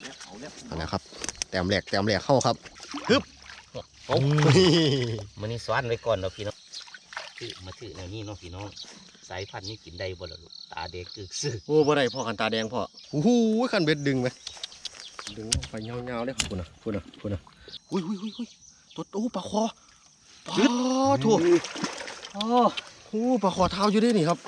เอาแล้วเอาละครับ แต้มแหลกแต้มแหลกเข้าครับฮึบโอ้มันนี่สวนไว้ก่อนเนาะพี่น้องถือมาถือแนวนี้เนาะพี่น้อง สายพันธุ์นี้กินได้บ่ล่ะลูกตาแดงกึกซึกโอ้บ่ได้พ่อกันตาแดงพ่อโอ้โหคันเบ็ดดึงไหมดึงไปเงาๆเลยครับคุณนะคุณนะคุณนะอุ้ยอุ้ยอุ้ยอุ้ยตัวโอ้ปลาคอปลาถูกโอ้โอ้ปลาคอเท้าอยู่ด้วยนี่ครับ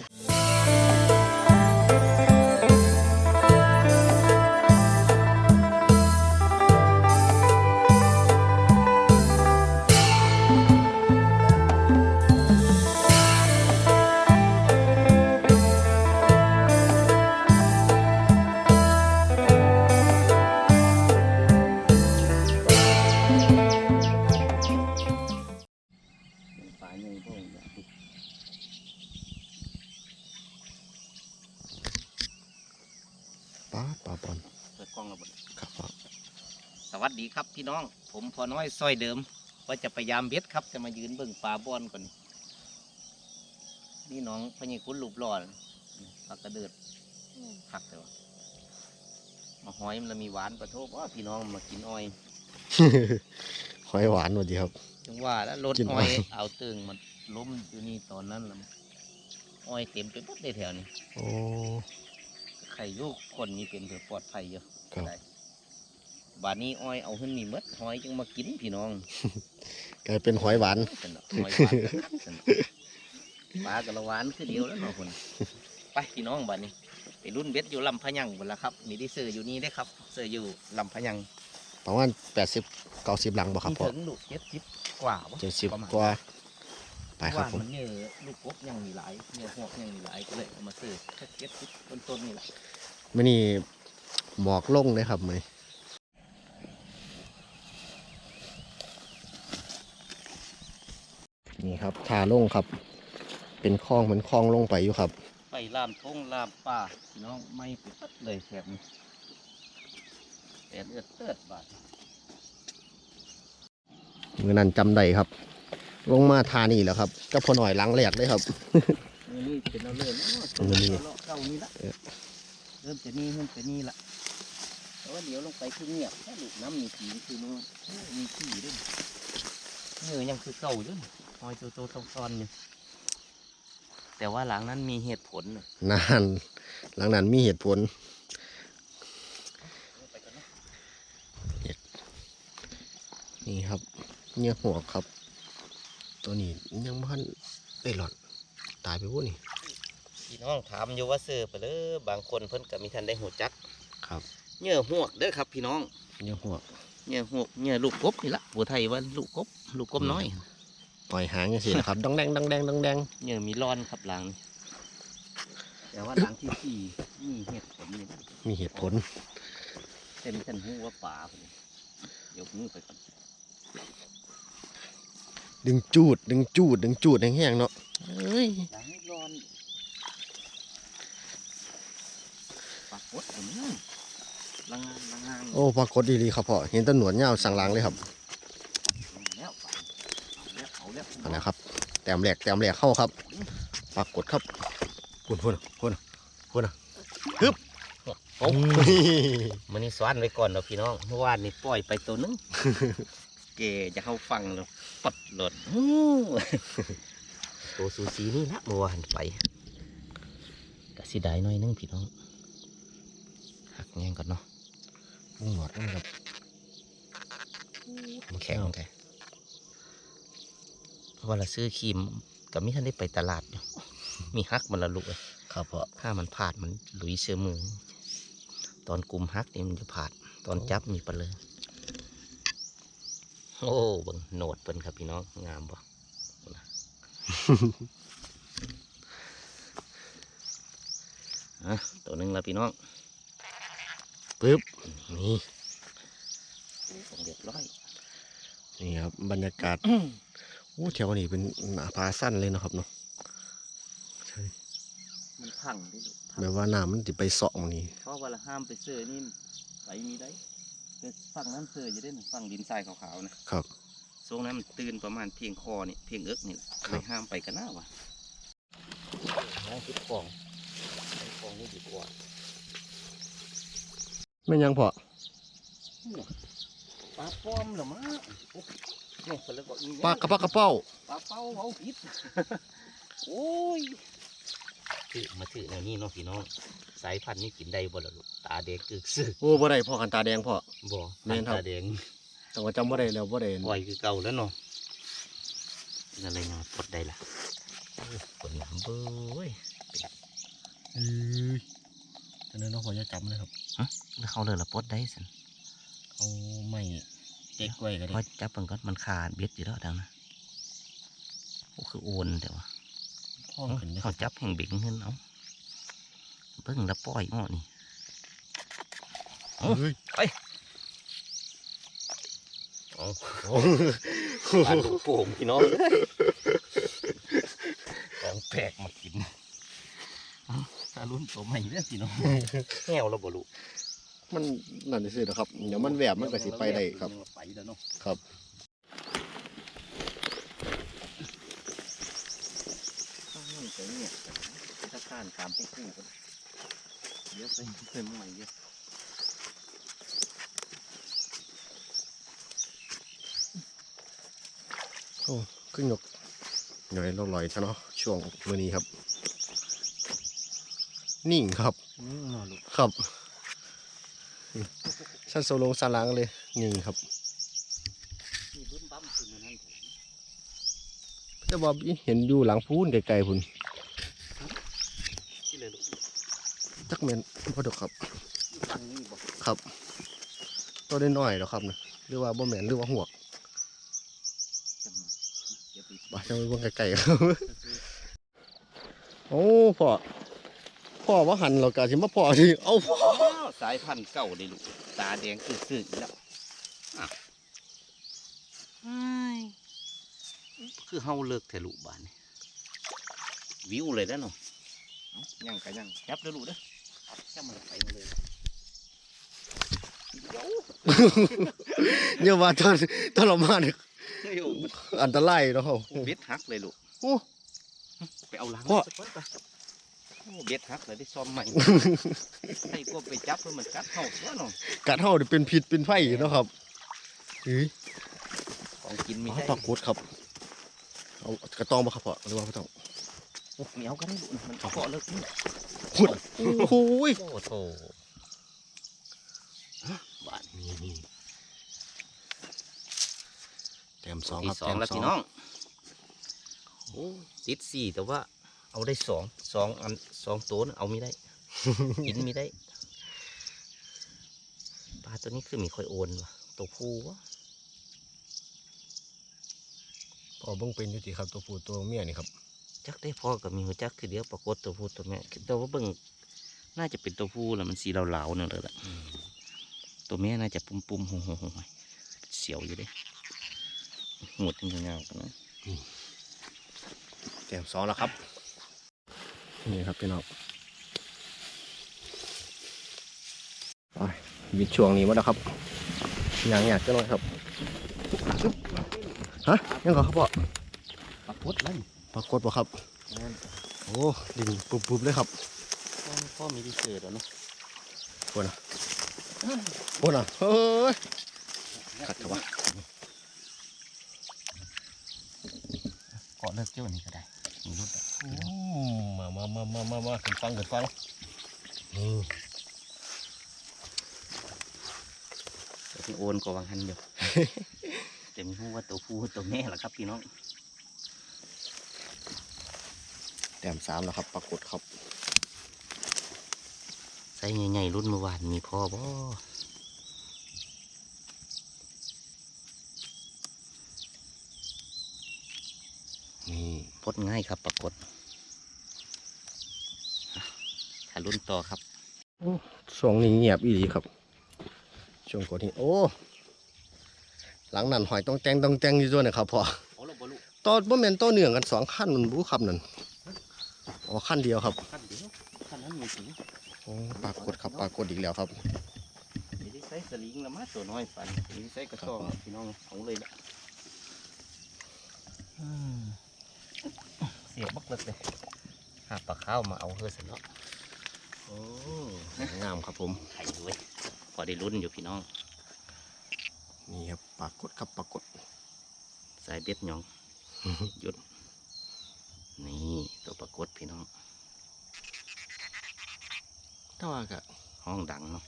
วัสดีครับพี่น้อง ผมพอน้อยซอยเดิม ว่าจะพยายามเบ็ดครับ จะมายืนเบิ่งปลาบอนก่อนนี่น้องพญิคุณรูปหล่อนะผักกระเดิดผักแต่ว่ามาหอยมันละมีหวานประโทษว่าพี่น้องมากินอ้อยหอยหวานหมดดีครับจังว่าแล้วรถกินอ้อ้ออยยเอาตึงมันล้มอยู่นี่ตอนนั้นละอ้อยเต็มไปหมดเลยแถวนี้โอ้ไข่ลูกคนมีเป็นเพื่อปลอดภัยอยู่ครับได้ บานนี้อ้อยเอาขึ้นนี่หมดหอยจึงมากินพี่น้อง กลายเป็นหอยหวานสนดอกหอยหวานสนดอกปลากระหวานคือเดียวแล้วเนาะคนไปพี่น้องบานนี้ไปรุ่นเบ็ดอยู่ลำพะยังหมดแล้วครับนี่ได้เสืออยู่นี่ได้อครับเสืออยู่ลำพะยังประมาณแปดสิบเก้าสิบหลังบ่ครับพ่อถึงลูกเจ็ดสิบกว่าวะเจ็ดสิบประมาณกว่าไปครับว่าผมมันเนื้อลูกกบยังมีหลายเนื้อหอกยังมีหลายก็เลยเอามาซื้อแค่เก็บต้นต้นๆนี่แหละมื่อนี้หมอกลงเลยครับมื่อนี้ ครับทาลงครับ เป็นคลองเหมือนคลองลงไปอยู่ครับ ไปลามทงลามป่าพี่น้องไม่ไปปัดเลยแถบนี้แต่เลือดเตือดบาดมือนั้นจำได้ครับ ลงมาทานี่แหล้วครับก็พอหน่อยหลังแหลกเลยครับมือนี่เป็นเอาเลื่อนเอาเลื่อนนี่เก้านี้ละเออเริ่มจะนี่เริ่มจะนี่ละแต่ว่าเดี๋ยวลงไปคือเงียบถ้าลูกน้ำมีผีคือมันมีผีด้วยเนื้อยังคือเก่าอยู่ หอยโตโตๆตอนๆอยู่แต่ว่าหลังนั้นมีเหตุผลน่ะนานหลังนั้นมีเหตุผลไปกันเนาะนี่ครับเนื้อหัวครับ ตัวนี้ยังพันได้หลอดตายไปวุ้นี่พี่น้องถามอยู่ว่าซื้อไปเลยบางคนเพิ่นก็มีทันได้หูจักครับเหยื่อหวกเด้อครับ พี่น้องเนื้อหัวเหยื่อหวกเหยื่อลูกกบนี่ละบัวไทยว่าลูกกบลูกกบน้อย ปล่อยหางอย่างสินะครับดองแดงดองแดงดองแดงเหยื่อมีร้อนครับหลังนี่แต่ว่าหลังที่สี่มีเห็ดผลนี่นะมีเหตุผลเต็มกันหูว่าป่าพุ่นเดี๋ยวมือไปก่อนดึงจูด ดึงจูด ดึงจูดแห้งๆเนาะเอ้ยหลังร้อนปากกดผมนี่ลังงานลังงานโอ้ปรากฏดีๆครับพ่อเห็นแตหนวดเงาวสั่งหลังเลยครับ แล้วไป เอาแล้วเอาแล้วเอาละครับ แต้มแหลกแต้มแหลกเข้าครับปรากฏครับพุ่นพุ่นพุ่นพุ่นนะฮึบโอ้มันนี่สวนไว้ก่อนเนาะพี่น้องเมื่อวานนี่ปล่อยไปตัวหนึงเกจะเข้าฟังแล้วปัดหลดฮู้ตัวสูสีนี่ละเมื่อวานไปกะสิได้หน้อยนึงพี่น้องหักแงงก่อนเนาะมุ้งหนวดนะครับมันแข็งแก ว่าเราซื้อครีมกับมิท่านได้ไปตลาดอยู่มีฮักมันละลุกเลยครับพ่อถ้ามันพลาดมันหลุยเสือมือ ตอนกลุ่มฮักนี่มันจะพลาด ตอนจับมีไปเลยโอ้เบังโหนดเปิ้นครับพี่น้องงามบ่นะอะตัวหนึ่งแล้วพี่น้องปึ๊บนี่เรียบร้อยนี่ครับบรรยากาศโอ้แถวนี้เป็นหนาผาสั้นเลยเนาะครับเนาะใช่มันพังดิลูกพังแบบว่าน้ำมันจะไปเสาะหมองนี้เพราะว่าเราห้ามไปเสือนี่ไปมีได้แต่ฝั่งนั้นเสือจะได้หนึ่งฝั่งดินทรายขาวๆนะครับช่วงนั้นมันตื่นประมาณเพียงคอนี่เพียงเอิกนี่ครับเลยห้ามไปกันหน้าวะน้องคิดกองคิดกองนี่ดีกว่าไม่นยังพอปลาป้อมเหรอมะโอ้เนี่ยเขาเรียกว่าอีหยังปลากระปากระเป้าปลาเป้าเอาผิดโอ้ยถือมาถือแนวนี้เนาะพี่น้องสายพันธุ์นี้กินได้บ่ล่ะลูกตาแดงกึกซึกโอ้บ่ได้พ่อกันตาแดงพ่อ บ่แม่นครับ ตาแดงแต่ว่าจำบ่ได้แล้วบ่ได้ปล่อยคือเก่าแล้วเนาะเป็นอะไรเนาะปลดได้ล่ะโอ้ปลดหนามเบ้ยเอ้ยตอนนั้นน้องพ่อจะจำเลยครับแล้วเขาเลยละปลดได้สินเอาไม้ เต็กไว้ก็พอได้จับมันก็มันขาดเบ็ดอยู่แล้วดังนะโอ้คือโอนแต่ว่าพ่อขึ้นได้เขาจับแห่งเบ่งขึ้นเอาเบิ่งแล้วปล่อยหม้อนี่เฮ้ยเอาโอ้ปลาลูกโป่งพี่น้องของแปลกมากินเอาตาลุ้นตัวใหม่เรื่องพี่น้องแง่วเราบ่ลูก มันนั่นสินะครับ เดี๋ยวมันแหวบมันก็สิไปได้ครับ ไปแล้วเนาะครับข้างนั้นไปเนี่ยถ้าข้านตามผู้คู่กันเดี๋ยวไปไปใหม่เยอะโอ้ขึ้นยกหน่อยเราลอยซะเนาะช่วงมื้อนี้ครับ นิ่งครับอืมเนาะลูกครับ สั้นโซลงสนหลางเลยนิ่ครับนี่บึ้มบั้มขึ้นมานั่นผมแต่ว่าเห็นอยู่หลังพูนไกลๆพุ่นจักแมนพอดกครับ ครับ ตัวได้น้อยๆดอกครับนะหรือว่าบ่แมนหรือว่าหวกจังหวะเดี๋ยวไปบ่จังไปเบิ่งไกลๆครับโอ้พ่อพ่อว่าหันเรากะสิมาพ่อที่เอาพ่ออ้าสายพันธุ์เก่าเลยลูก ตาแดงคือๆอีกแล้วอ้าวเฮ้ยคือเฮาเลิกแถลูกบ้านนี่วิวเลยแล้วเนาะเอ้ายังกะยังจับเด้อลูกเด้อจับมันไปมาเลยเดี๋ยวอย่าว่าตอนตอนเรามาเนี่ยเฮ้ยโอ้มันอันตรายเนาะครับเบ็ดหักเลยลูกโอ้ไปเอาหลังพ่อสักคนไป โอ้เบ็ดหักเลยได้ซ่อมใหม่ ให้พวกไปจับเพื่อมันกัดเห่าตัวเนาะกัดเฮานี่เป็นพิษเป็นไฟเนาะครับเฮ้ยของกินมีอ๋อได้ปลากดครับ เอากระตองบ่ครับพ่อหรือว่าบ่ต้องโอ้เหมียวก็ได้ลูกนะมันเกาะเลิกนี่ขุดโอ้โหยโอ้โถบ้านนี่นี่แต้มสองคที่รับสองแล้วพี่น้องโอ้ติดสี่แต่ว่า เอาได้สองสองอันสองตัวน่ะเอาไม่ได้กินไม่ได้ปลาตัวนี้คือมีคอยโอนวะตัวผู้วะพอเบิ่งเป็นอยู่ติครับตัวผู้ตัวเมียนี่ครับจักได้พ่อกับมีหัวจักคือเดียวปรากฏตัวผู้ตัวแม่คือแต่ว่าเบิ่งน่าจะเป็นตัวผู้แหละมันสีเหลาๆนั่นเลยแหละตัวแม่น่าจะปุ่มๆหงๆๆเสียวอยู่เด้หมดยาวๆกันนะแต้มสองแล้วครับ นี่ครับพี่น้องไปวิดช่วงนี้มาแล้วครับอย่างอยากจะน้อยครับชึบฮะยังก่อนครับพ่อปรากฏเลยปรากฏบ่ครับโอ้ดิ่งปุบๆเลยครับพ่อพ่อมีที่เกิดแล้วเนาะโอ้น่ะโอ้น่ะเฮ้ยขัดเถอะวะเกาะเลิกเจ้านี่ก็ได้มีรุดอะอื มมามามามามามาขึ้นฟังขึ้นฟังนี่แต่ที่โอนก็วางหันอยู่แต่ไม่รู้ว่าตัวผู้ตัวแม่ล่ะครับพี่น้องแต้มสามแล้วครับ ปรากฏครับ ใส่ใหญ่ๆรุ่นเมื่อวานมีพ่อบ่ นี่พดง่ายครับปรากฏอะถ้ารุ่นต่อครับช่วงนี้เงียบอีหลีครับ ช่วงกดนี้โอ้ หลังนั้นหอยต้องแต่งต้องแต่งอยู่ด้วยนะครับพ่อเอาละบ่ลูกตอนบ่แม่นต้นเนื่องกันสองขั้นมันรู้ครับนั่นอ๋อขั้นเดียวครับขั้นเดียวขั้นนั้นมีสีโอ้ปรากฏครับปรากฏอีกแล้วครับเดี๋ยวได้ใส่สลิงละมาตัวน้อยฟันเดี๋ยวได้ใส่กระสอบพี่น้องเอาเลยละอืม เสียบักเลิกเลยหาปลาข้าวมาเอาเฮือสิเนาะโอ้งามครับผมไข่ด้วยพอได้รุ่นอยู่พี่น้อง นี่ครับปรากฏครับปรากฏสายเบ็ดหยองหยุด นี่ตัวปรากฏพี่น้องถ้าว่าก็ห้องดังเนาะ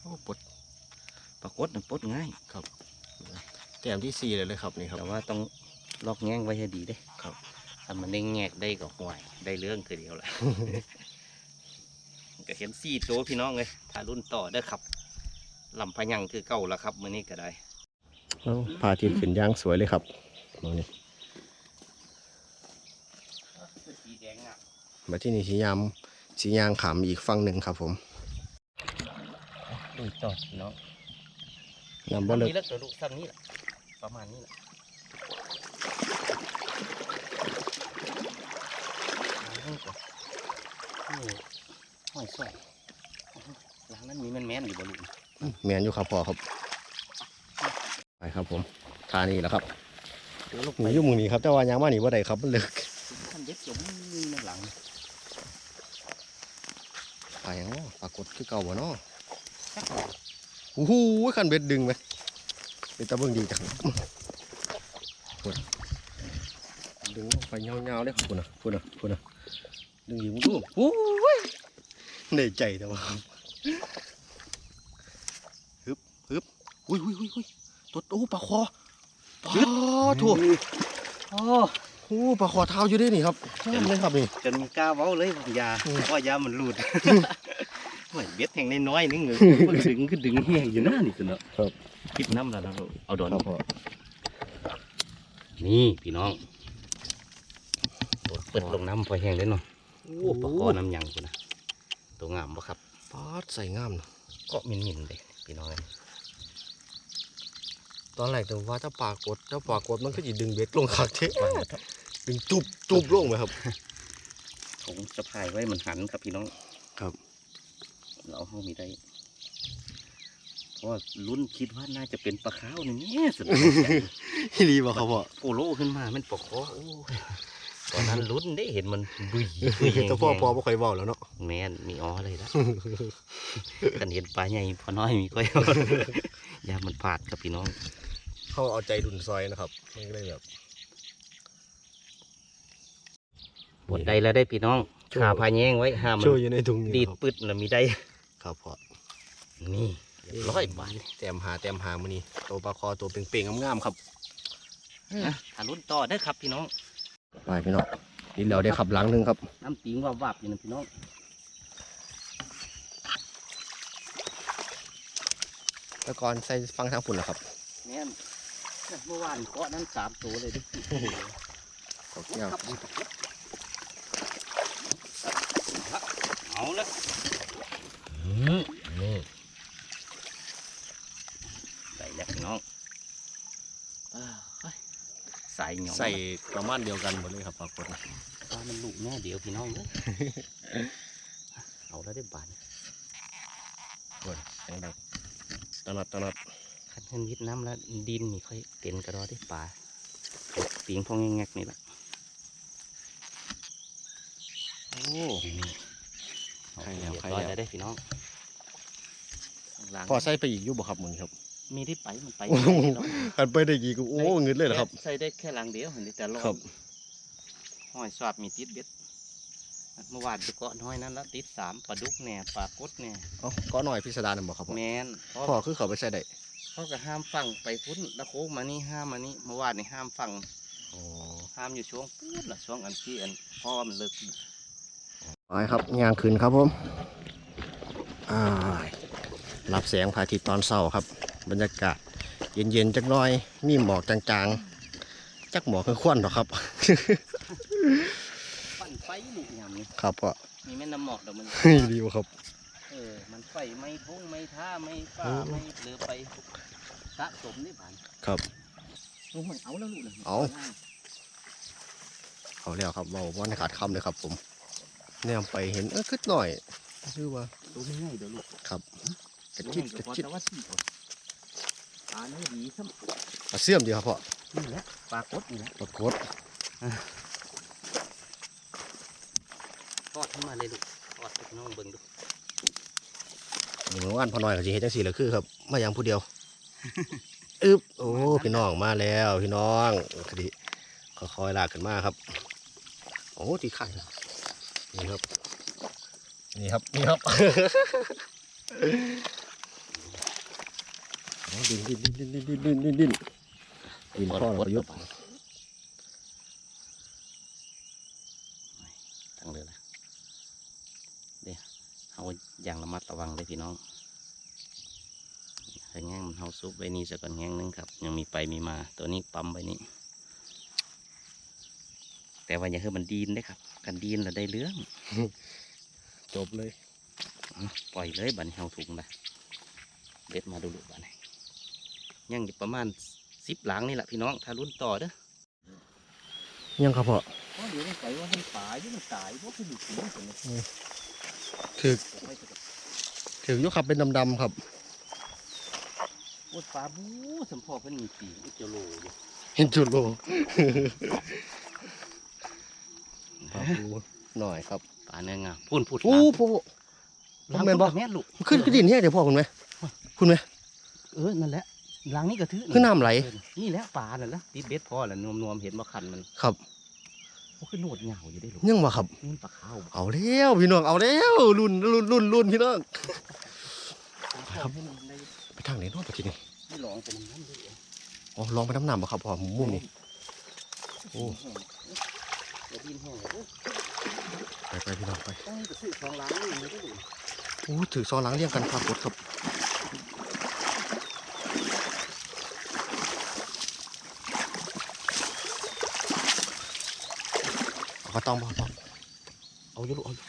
โอ้ปดปรากฏมันปลดง่ายครับแต้มที่สี่เลยเลยครับนี่ครับแต่ว่าต้อง ล็อกแง่งไว้ให้ดีเด้ครับถ้ามันได้แงกได้ก็ห่วยได้เรื่องคือเดียวละก็เห็นสี่ตัวพี่น้องเลยถ้ารุ่นต่อเด้อครับลำพะยังคือเก่าแล้วครับมื้อนี้ก็ได้เอ้าพาทีมขึ้นย่างสวยเลยครับมองนี่สีแดงอะมาที่นี่สียามสียางขามอีกฝั่งหนึ่งครับผมลุยต่อพี่น้องน้ำบ่เลิกนี่แล้วตัวลูกซ้ำนี้แหละประมาณนี้แหละ นี่ก่อนนี่ห้อยสอยหลังนั้นมีแม่นๆอยู่บ่ลูกแมนอยู่ครับพ่อครับไปครับผมทานี่แหล้วครับเดี๋ยวลูกหนีอยู่หมุงนี้ครับแต่ว่ายางมาหนีบ่ได้ครับมันเลิกท่านเย็บจมในหลังไปยังเนาะปรากฏคือเก่าบ่เนาะโอ้โหคันเบ็ดดึงไหมเป็นตะเบิ่งดีจัง ดึงลงไปเงาๆเลยครับพุ่นน่ะพุ่นน่ะพุ่นน่ะดึงอยู่ดูโอ้ยในใจแต่ว่าฮึบฮึบอุ้ยอุ้ยอุ้ยอุ้ยตัวโอ้ปลาคอปลาถั่วโอ้โอ้ปลาคอเท้าอยู่ด้วยนี่ครับงามเลยครับนี่จนมีกล้าเว้าเลยว่ายาอืมเพราะยามันหลุดเหมือนเบ็ดแห่งน้อยๆนึงเลยมันดึงคือดึงแห้งอยู่หน้านี่สิเนาะครับคิดน้ำแล้วเราเอาดอนครับพ่อนี่พี่น้องโดด เปิดลงน้ำพอแห้งเลยเนาะโอ้ปลาคอน้ำยังกูนะตัวงามปะครับปาดใส่งามนะก็มินมินๆเลยพี่น้องเอ้ยตอนแรกแต่ว่าถ้าปลากดถ้าปลากดมันก็จะดึงเบ็ดลงคักเท่วางไว้เถอะดึงตุบตุบลงไหมครับผมสะพายไว้มันหันครับพี่น้องครับเราเอามีได้เพราะว่าลุ้นคิดว่าน่าจะเป็นปลาขาวนี่เนี่ยสุดยอดใจพี่รีบอกเขาบอกโผล่ขึ้นมามันปกคอโอ้ย ตอนนั้นลุ้นได้เห็นมันบุยบุยแห้งๆแต่พ่อพอไม่ค่อยเบาแล้วเนาะแม่นมีอ้อเลยนะกันเห็นปลาใหญ่พอน้อยมีก้อยยามันพลาดครับพี่น้อง เขาเอาใจดุนซอยนะครับมันก็เลยแบบปวดได้แล้วได้พี่น้องช่วยขาพาแยงไว้ห้ามมันช่วยอยู่ในถุงนี้ดีดครับปึดแล้วมีได้ครับพ่อนี่เรียบร้อยบานแต้มหาแต้มหามือนี้ตัวปลาคอตัวเป่งๆงามๆครับนะถ้าลุ้นต่อได้อครับพี่น้อง ไปพี่น้องนี่เราได้ขับหลังหนึงครับ น้ำปิงว่าวับๆอยู่นะพี่น้องแล้วก่อนใส่ฟังทางฝุ่นนะครับแม่นเมื่อวานเกาะนั้นสามตัวเลยดิขอบคุณครับเอาละนี่ใส่แล้วพี่น้องเอ้ยใส่ หยองใส่ประมาณเดียวกันหมดเลยครับปลากดนะปลามันลูกแม่เดียวพี่น้องเลยเอาแล้วได้บานโอ้ยแข็งดังตนัดตนัดคันเห็นวิดน้ำแล้วดินนี่ค่อยเป็นกระดอได้ปลาปิงพองแงกๆนี่แหละโอ้เอาใครแล้วเรียบใครร้อยแล้วแล้วได้พี่น้องล้างพอใส่ไปอีกอยู่บ่ครับมึงครับ มีได้ไปมันไปโอ้โหไม่ได้หรอกกันไปได้กี่กูโอ้เงินเลยเหรอครับ ใส่ได้แค่หลังเดียวเห็นแต่รอครับห้อยสวาบมีติดเบ็ดเมื่อวานไปเกาะน้อยนั้นแล้วติดสามปลาดุกแหน่ปลากดแหน่เอ้าก็หน่อยพิสดารนะบอกครับพ่อแมนเพราะพ่อคือเขาไปใส่ได้เขาก็ห้ามฟังไปพุ่นแล้วโค้งมานี่ห้ามมานี่เมื่อวานนี่ห้ามฟังอ๋อห้ามอยู่ช่วงพูดละช่วงอันที่อันเพราะว่ามันเลิกไปครับยางขึ้นครับผมอ่ารับแสงพระอาทิตย์ตอนเช้าครับ บรรยากาศ เย็นๆจักหน่อย มีหมอกจางๆ จักหมอกคือควันหรอกครับปั่นไฟลูกยำนี่ครับพ่อมีแม่น้ำหมอกเดี๋ยวมันดีวครับ เออ มันไฟไม่ทุ่งไม่ท่าไม่ฟ้าโอ้ไม่เหลือไปสะสมนี่ผ่านครับโอ้ยเอาแล้วลูกนะเอาเขาแล้วครับเราว่าในขาดคำเลยครับ ผมแนมไปเห็นเออขึ้นหน่อยชื่อว่าดูไม่ง่ายเดี๋ยวลูกครับกระจิตกระจิตแต่ว่าที่ก่อน ปลาเนื้อดีซ้ปลาเสื่อมดีครับพ่อำนี่แหละปลากดนี่แหละปรากฏทอดขึ้นมาเลยลูกทอดให้พี่น้องเบิ่งดูเมื่อวานพอหน่อยก็สิเฮ็ดจังซี่แหละคือครับมาอย่างผู้เดียวอึบโอ้พี่น้องมาแล้วพี่น้องคดีค่อยๆลากขึ้นมาครับ โอ้ตีไข่แล้วนี่ครับ นี่ครับ นี่ครับโอ้ ดินดินดินดินดินดินดินดินดินพ่อเรายุบทั้งเลยละเดี๋ยวเอาอย่างระมัดระวังเลยพี่น้องถ้าแง่งมันเอาซุปไว้นี่สักก่อนแง่งหนึงครับ ยังมีไปมีมา ตัวนี้ปั๊มไว้นี่แต่ว่าอย่าให้มันดีนได้ครับ กันดีนแล้วได้เรื่อง จบเลยอะปล่อยเลยบัดนเอาถุงละเด็ดมาดูดูบัดน ยังอยู่ประมาณสิบหลังนี่แหละพี่น้องถ้ารุ่นต่อเด้อยังครับพ่อเพราะเดี๋ยวมันไปว่ามันตายยังมันตายเพราะคือดูถึงคนนี้ถือถืออยุครับเป็นดำๆครับโอ้ยปลาบูสัมพอเพิ่นมีปีอุจจาโลอยู่เห็นจุดโลปลาปูหน่อยครับปลาเนื้องามพูนพูดโอ้โหล้างแม่นบ่แม่นลูกขึ้นขึ้นดินแห้เดี๋ยวพ่อคุณไหมคุณไหมเออนั่นแหละ หลังนี้ก็ถือขึ้นน้ำไหลเออนี่แหละปลานั่นแหละติดเบ็ดพอแล้วนวมๆเห็นบ่คันมันครับโอ้คือโหนดเหงาอยู่ได้ลูกยังวะครับ นี่มันปลาขาวเอาแล้วพี่น้องเอาแล้วรุ่นรุ่นรุ่นรุ่นพี่น้อง ครับให้มันได้ไปทางไหนเน้องไปทีนี้ที่หลองเป็นน้ำด้วยเองอ๋อลองไปน้ำหนำบ่ครับพ่อมุมมุมนี่โอ้เดี๋ยวดินแห้งโอ้ไปไปพี่น้องไปต้องให้ไปซื้อของล้างนี่ไม่ได้ลูกโอ้ถือซองหลังเรียงกันปรากฏครับ เอากระตองบ่ครับพ่อเอาอยู่ลูกเอาอยู่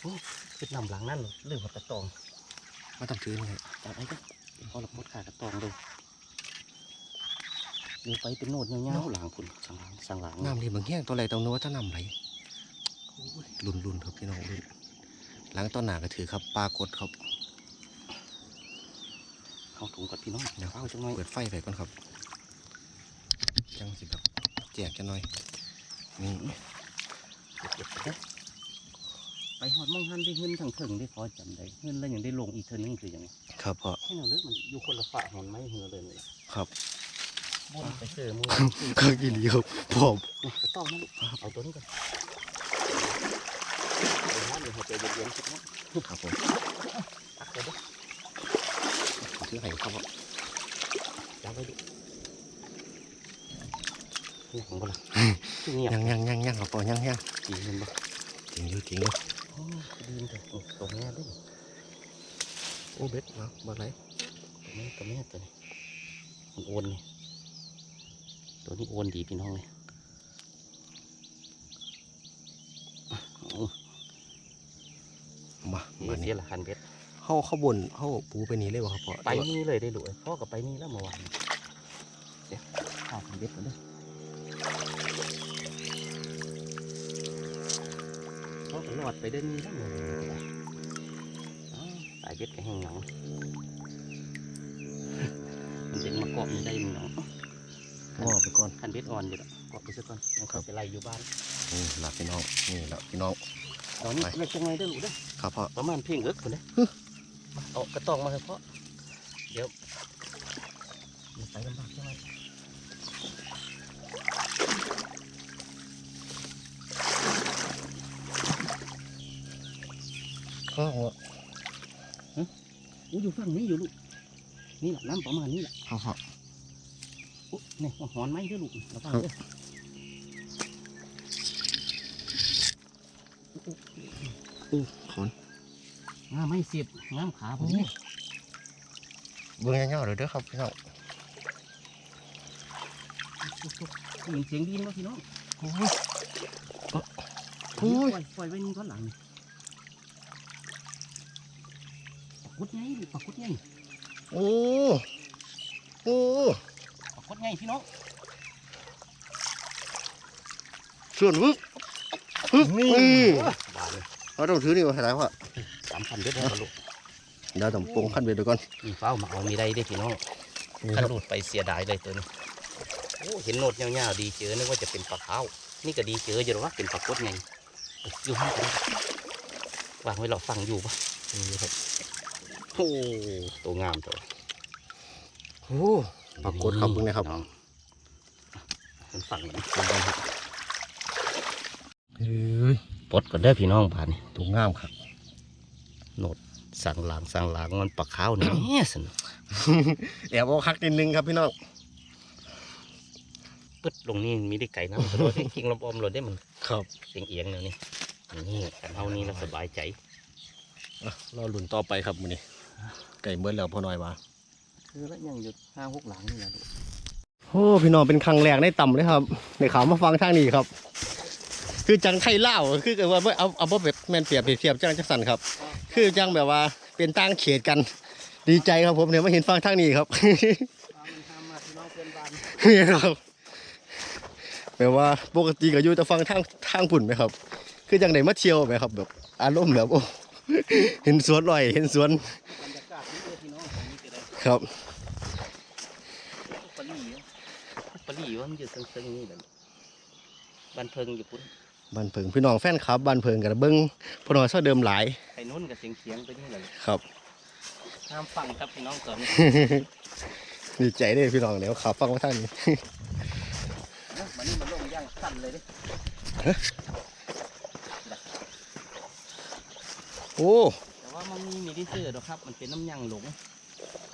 โอ้เป็นนำหลังนั่นเลยเรื่องของกระตองไม่ต้องถือเลยจับไอ้ก็พอเราพดขากระตองดูเดี๋ยวไปเป็นโหนดเงาๆหลังคุณสังหลังสังหลังน้ำดีบางแห้งตัวไรตัวนู้นว่าถ้าน้ำไหลโอ้ยรุ่นรุ่นครับพี่น้องรุ่นหลังต้นหนาก็ถือครับปลากดครับเอาถุงกับพี่น้องเดี๋ยวเอาจังหน่อยเปิดไฟไปก่อนครับจังสิครับแจกจะหน่อย นี่เก็บๆเด้อไปหอดมองหันได้เงินทั้งถึงได้พอจำได้เงินแล้วยังได้ลงอีกเทอนึงคือยังไงครับพ่อให้เราเลิกมันอยู่คนละฝาหอนไม้เหือเลยเลยครับบนไปเจอมือก็กินดีครับพร้อมนี่กระต้องนะลูกเอาตัวนี้ก่อนเดี๋ยวนะเดี๋ยวหัวใจเย็นๆสักนิดครับผมตักไปด้วยถือให้ครับพ่อจับไว้ดิ นี่ของบ่ล่ะที่เงียบยังยังยังยังครับพ่อยังยังจริงมันบ่จริงอยู่จริงอยู่โอ้ยดีนเถอะโอ้ตัวแม่ด้วยโอ้เบ็ดมาบ่ไรตัวแม่ตัวแม่ตัวนี้มันโอนนี่ตัวนี้โอนดีพี่น้องเลยเอามาเดี๋มายวนี่เสียละคันเบ็ดเข้าเข้าบนเข้าปูไปนี่เลยวะครับพ่อไปนี่เลยได้หลุยพ่อก็ไปนี่แล้วเมื่อวานเดี๋ยวข้าวคันเบ็ดกันเด้อพ่ รอดไปเดินนี่แล้วเมื่อวานอ้าวสายเบ็ดก็แห้งเหงามันเป็นมาเกาะมันได้มันเหงาพ่อไปก่อนคันเบ็ดอ่อนอยู่แล้วเกาะไปซะก่อนมันเขาจะไล่อยู่บ้านนี่หลับพี่น้องนี่หลับพี่น้องตอนนี้ไปเล็กจังไงได้อหลุเด้อครับพ่อประมาณเพียงเอิกคนเด้อมาเอากระตองมาเถอะพ่อเดี๋ยวเดี๋ยวไปลำบากจังไงข้าวหัวอู้อยู่ฝั่งนี้อยู่ลูก นี่แหละน้ำประมาณนี้แหละข้าวหัวอู้นี่หอนไหมเด้อลูกระวังเด้อขนงาไม่เสียบงามขาผมนี่เบื้องเงาๆเลยเด้อครับพี่น้องได้ยินเสียงดินวะพี่น้องโอ้ยโอ้ยปล่อยปล่อยไว้นี่ก้อนหลังนี่ปา กกุดไงลูกปากกุดไงโอ้โอ้ปากกุดไงพี่น้องส่วนวึกฮึกนี่บาดเลยเราต้องถือนี่มาให้ได้พ่อสามพันเด็ดแล้วลูกเดี๋ยวต้องปรุงขั้นเบ็ดดูก่อนมีเฝ้ามาเอามีได้ได้อพี่น้องนี่ขันครับหลุดไปเสียดายเลยตัวนี้โอ้เห็นโนดยาวๆดีเจอนึกว่าจะเป็นปลาขาวนี่ก็ดีเจออยู่หรอวะเป็นปลากดไงอยู่ห้างกันวางไว้เราฟังอยู่ปะนี่ครับโอ้ตัวงามตัวโอ้ปรากฏครับเพิ่งนะครับน้องมันฝังมันเฮ้ยปลดก็ได้อพี่น้องผ่านนี่ตัวงามครับโนดสั่งหลังสั่งหลังมันปลาขาวนี่แน่สนแอบเอาคักนิดนึงครับพี่น้องปึ๊ดลงนี่มีได้ไก่น้ำกระโดดได้กิ่งลำอมเลยได้มันครับเสียงเอียงแล้วนี่นี่กันเอานี่แล้วสบายใจรอลุ่นต่อไปครับมื้อนี้ ไก่เบิ้แล้วพอน้อยว่าคือแล้วยังอยู่ห้าหกหลังนี่แหละลูกโอ้พี่น้องเป็นครั้งแรกในต่ำเลยครับในขาวมาฟังทางนี้ครับ คือจังไข่เล่าวคือเกิดว่าเอาเอาบ่แบบแม่นเปรียบเปรียบเทียบจังจังสันครับ คือจังแบบว่าเป็นต่างเขตกัน ดีใจครับผมเนี่ยมาเห็นฟังทางนี้ครับนี่ครับแปลว่าปกติก็อยู่แต่ฟังทางทางผุ่นไหมครับ คือจังไดมาเที่ยวไหมครับแบบอารมณ์แบบโอ้ เห็นสวนลอย เห็นสวนบรรยากาศนี่เลยพี่น้องตรงนี้ก็ได้ครับปลาหลี่ปลาหลี่ว่ามันอยู่ซึ้งๆนี่แหละบันเทิงอยู่พุ่นบ้านเพิงพี่น้องแฟนครับบ้านเพิงกันเบิ้งพอน้อยเท่าเดิมหลายไอ้นุ่นกับเสียงเสียงๆไปนี่แหละครับห้ามฟังครับพี่น้องตอนนี้ดีใจเด้พี่น้องเดี๋ยวขับฟังว่าท่านนี้มันนี่มันลงย่างสั้นเลยเดิ โอ้แต่ว่ามันมีมีที่เจอหรอกครับ มันเป็นน้ำยางหลง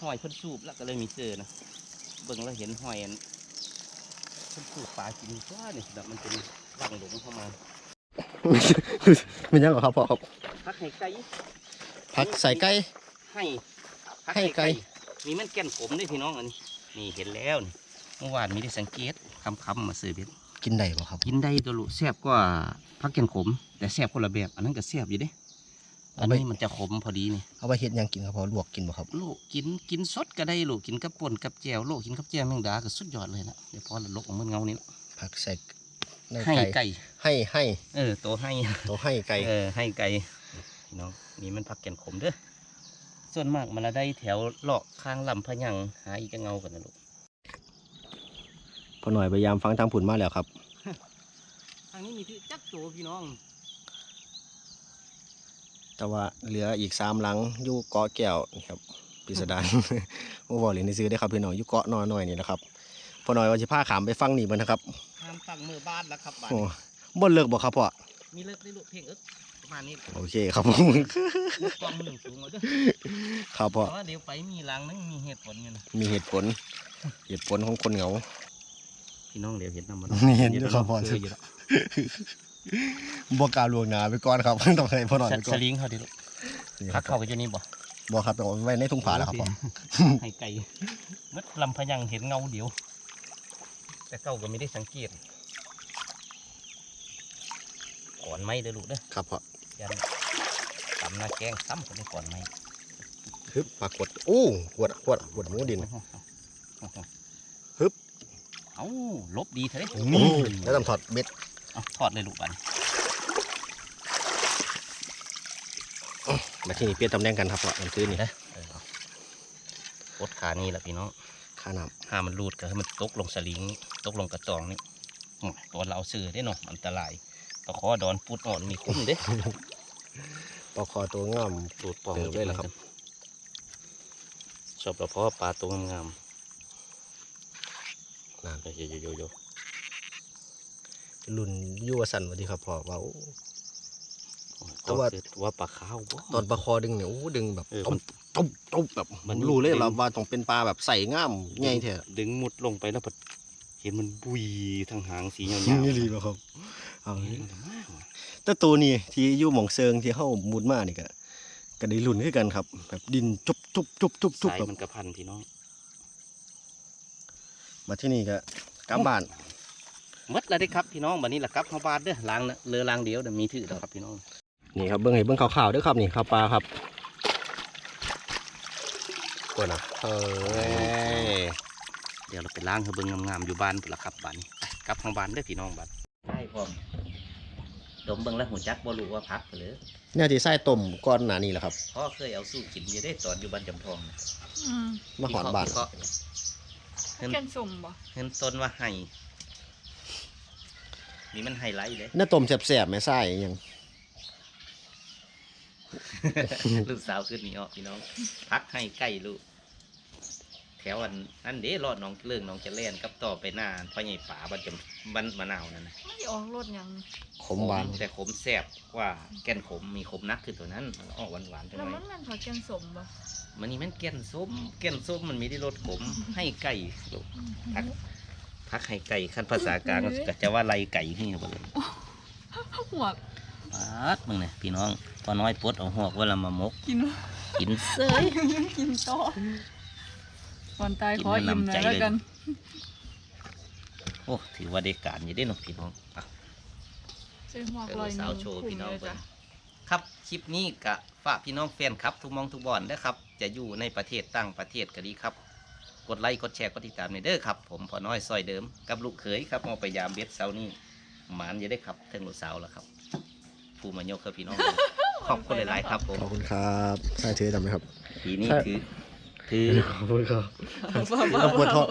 หอยเพิ่นสูบแล้วก็เลยมีเจอนะเบิ่งแล้วเห็นหอยอันเพิ่นสูบปลากินว่านี่แบบมันเป็นว่างหลงเข้ามามันยังเหรอครับพ่อครับพักให้ไก่ผักใส่ไก่ให้พักให้ไก่มีมันแก่นผมด้วยพี่น้องอันนี้นี่เห็นแล้วนี่เมื่อวานมีได้สังเกตคำๆมาซื้อเบ็ดกินได้บ่ครับ กินได้ตัวลูกแซ่บกว่าพักแก่นขม แต่แซ่บคนละแบบ อันนั้นก็แซ่บอยู่เด้ อันนี้มันจะขมพอดีนี่เอาไปเฮ็ดหยังกินครับพ่อลวกกินบ่ครับลูกกินกินสดก็ได้ลูกกินกับป่นกับแจวลูกกินกับแจวแมงดาก็สุดยอดเลยนะเดี๋ยวพอละลกออกมันเงานี่ละผักใส่ในให้ไก่ไก่ให้ให้เออตัวให้ตัวให้ไก่เออให้ไก่พี่น้องนี่มันพักแก่นขมเด้อส่วนมากมันละได้แถวเลาะข้างลำพะยังหาอีกจะเงากันนะลูกพอหน่อยพยายามฟังทางผุนมาแล้วครับ ทางนี้มีที่จักตัวพี่น้อง แต่ว่าเหลืออีกสามหลังอยู่เกาะแก้วนี่ครับพิสดารโอ้บอกเลยในซื้อได้อครับพี่น้องอยู่เกาะน้อยหน่อยนี่นะครับพอหน่อยว่าจะพาขามไปฟังนี่มันนะครับห้ามตั้งมือบ้านแล้วครับบ้านโอ้บ่เลิกบ่ครับพ่อมีเลิกได้ลูกเพ่งเอิ๊กประมาณนี้โอเคครับผมกล้องหนึ่งสูงเอาเด้อครับพ่อเพราะว่าเดี๋ยวไปมีรังนึงมีเหตุผลอยู่นะมีเหตุผล เหตุผลของคนเหงาพี่น้องเดี๋ยวเห็นน้ำมันเห็นอยู่ครับพ่อ เจอยู่แล้วบอกกล่าวลวงหนาไปก่อนครับต้องให้พ่อหน่อยไปก่สอนลิงเขาดิลูกนี่คพัรักบเข้าไปจะนี่บ่บอกครับเอาไว้ในถุงผ้าแล้วครับพ่อให้ไก่มัดลำพะยังเห็นเงาเดียว แต่เก้าก็ไม่ได้สังเกตก่อนไหมเด้อลูกเด้อครับพ่อยันตำหน้าแกงซ้ำคนก่อนไหมฮึบปรากฏโอ้ขวดขวดขวดหมูดิน ฮึบ เอ้าลบดีเถอะเด้นี่แล้วต้องถอดเบ็ด เอาทอดเลยลูกบันมาที่นี่เปลี่ยนตำแหน่งกันครับพ่อมันคือนี่นะเออเอาปดขานี่แหละพี่น้องข้าน้ห้ามันรูดก็ให้มันตกลงสลิงนี่ตกลงกระจองนี่อื้อตัวเราซื้อได้เนาะอันตรายตะขอดอนปุดอ่อนมีคุ้มเด้ำปลาคอตัวงามสูตรปองเติบเลยเหรอครับชอบเราเพราะว่าปลาตัวงามนั่นๆโยโยโยโยรุ่นอยูวสันสวัสดีครับพ่อว่าโอ้แต่ตัวว่าคือว่าปลาขาวบ่ตอนปลาคอดึงเนี่ยโอ้ดึงแบบเออตุ๊มับนตุ๊บตุ๊บแบบมันรู้เลยดึงเราว่าต้องเป็นปลาแบบใส่ง่ามใหญ่แท้ดึงมุดลงไปแล้วพอเห็นมันบุยทางหางสีเงานี่ๆรีบ่ครับเอาเห็นมันมากว่ะแต่ตัวนี้ที่อยู่หม่องเซิงที่เฮามุดมานี่ก็ก็ได้ลุ้นคือกันครับ แบบดินจุบจุบจุบจุบจุบสายแบบมันกระพันพี่น้องมาที่นี่ก็กลับบ้านห มดแล้วได้ครับพี่น้องวันนี้แหละครับเข้าบ้านเด้อล้างนะเรือล้างเดียวเดี๋ยวมีถือแล้วครับพี่น้องนี่ครับเบิ้งให้เบิ้งขาวๆเด้วยครับนี่ข้าวปลาครับกวนอะเอ้ยเดี๋ยวเราไปล้างให้เบิ่งงามๆอยู่บ้านพุ่นละครับบ้านนี้ไปกลับทางบ้านเด้อพี่น้องบ้านใช่พ่อมดมเบิ่งแล้วหูจักบ่รู้ว่าพักหรือเนี่ยที่ไส้ต้มก้อนหนานี่แหละครับพ่อเคยเอาสู้กินอยู่ได้ตอนอยู่บ้านจำทองน่ะอืมมาหอดบ้านวิเคระห์เห็นแกนสมบ่เห็นต้นว่าไห้ นี่มันไฮไลท์เลยเน่าต้มแสบๆแม่ไส้อิหยังลูกสาวขึ้นนี่ออกพี่น้องพักให้ใกล้ลูกเทวอันนั่นเด้รอดหน้องเรื่องหน้องจะเล่นกับต่อไปหน้าพ่อใหญ่ป่าบันจำบันมะนาวนั่นนะไม่ได้ออกรถหยังขมหวานแต่ขมแซ่บกว่าแก่นขมมีขมนักคือตัวนั้นมันออกหวานหวานๆจังแล้วเลมันยแม่นผักแกงสมบ่มันนี่มันแก่นส้มแก่นส้มมันมีได้รสขมให้ไก่ลูก พักพักให้ไก่ขั้นภาษากลางก็จะว่าไรไก่ที่บ่เลยหัวปาดมึงเนี่ยพี่น้องพอน้อยปลดเอาหอกเว่าเรามามก กินกินเสยกินต่อก่อนตายกินขออิ่มหน่อยน้ำใจแล้วเลยกัน โอ้ถือว่าได้การอยู่เด้เนาะพี่น้องอะใส่หัวเออลอยสาวนิ้วโชว์คุ้มพี่น้องเลยเบิ่จ้ะงครับคลิปนี้กะฝากพี่น้องแฟนครับ ทุกหมองทุกบอนนะครับ จะอยู่ในประเทศต่างประเทศก็ดีครับ กดไลค์กดแชร์กดติดตามในเด้อครับผมพอน้อยซอยเดิมกับลูกเขยครับมาไปยามเบ็ดเสานี่หมานจะได้ครับเทิงลูกสาวแล้วครับผู้มายกครับพี่น้องขอบคุณหลายๆครับผมขอบคุณครับใช่ถือจำไหมครับทีนี้ใช่คือคือขอบคุณครับบ้าๆปวดท้อง